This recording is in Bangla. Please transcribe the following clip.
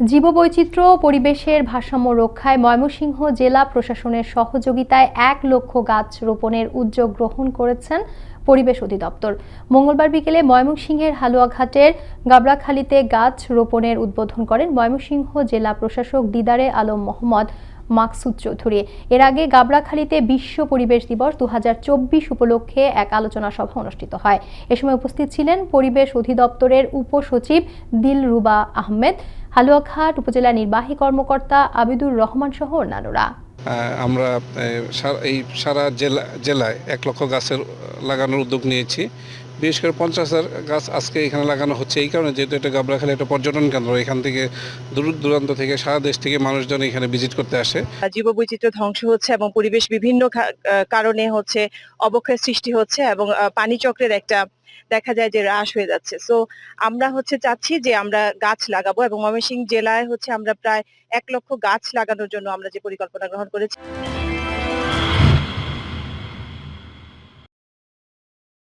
জীববৈচিত্র্য পরিবেশের ভারসাম্য রক্ষায় ময়মনসিংহ জেলা প্রশাসনের সহযোগিতায় এক লক্ষ গাছ রোপণের উদ্যোগ গ্রহণ করেছেন পরিবেশ অধিদপ্তর। মঙ্গলবার বিকেলে ময়মনসিংহের হালুয়াঘাটের গাবড়াখালীতে গাছ রোপণের উদ্বোধন করেন ময়মনসিংহ জেলা প্রশাসক দিদারে আলম মোহাম্মদ। মাকসুদ চৌধুরী। এর আগে গাবড়াখালীতে বিশ্ব পরিবেশ দিবস দু উপলক্ষে এক আলোচনা সভা অনুষ্ঠিত হয়। এ সময় উপস্থিত ছিলেন পরিবেশ অধিদপ্তরের উপসচিব দিলরুবা আহমেদ, হালুয়াঘাট উপজেলা নির্বাহী কর্মকর্তা আবিদুর রহমান সহ অন্যান্যরা। আমরা এই সারা জেলা, জেলায় এক লক্ষ গাছের লাগানোর উদ্যোগ নিয়েছি। বিশেষ করে পঞ্চাশ হাজার গাছ আজকে এখানে লাগানো হচ্ছে। এই কারণে যেহেতু এটা গাবড়াখালী একটা পর্যটন কেন্দ্র, এখান থেকে দূর দূরান্ত থেকে সারা দেশ থেকে মানুষজন এখানে ভিজিট করতে আসে। জীববৈচিত্র্য ধ্বংস হচ্ছে এবং পরিবেশ বিভিন্ন কারণে হচ্ছে অবক্ষয়ের সৃষ্টি হচ্ছে এবং পানি চক্রের একটা দেখা যায় যে হ্রাস হয়ে যাচ্ছে। সো আমরা হচ্ছে চাচ্ছি যে আমরা গাছ লাগাবো এবং ময়মনসিংহ জেলায় হচ্ছে আমরা প্রায় এক লক্ষ গাছ লাগানোর জন্য আমরা যে পরিকল্পনা গ্রহণ করেছি।